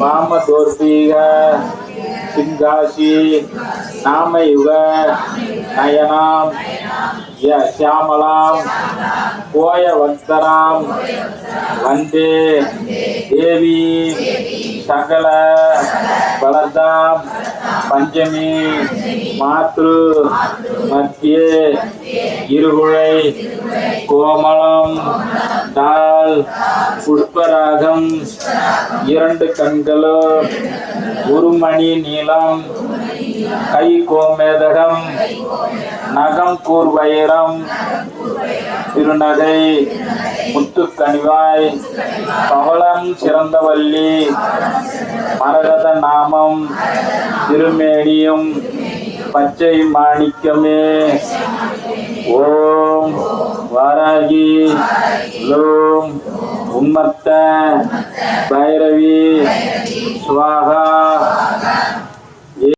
வாமதோர்பீக சிங்காசி நாமயுக நயனாம் ய சியாமலாம் கோயவந்தராம் வந்தே தேவி சகல பலதாம் பஞ்சமி மாத்ரு மத்தியே இருகுழை கோமலம் கண்கள் புஷ்பராகம் இரண்டு கண்களோ ஒரு மணி நீளம். கை கோமேதகம் நகம் கூர்வயிரம் திருநகை முத்துக்கனிவாய் பவளம் சிறந்தவல்லி மரகத நாமம் திருமேனியும் பச்சை மாணிக்கமே. ஓம். வாராகி. லோம் உம்மத்த பைரவி. சுவாகா.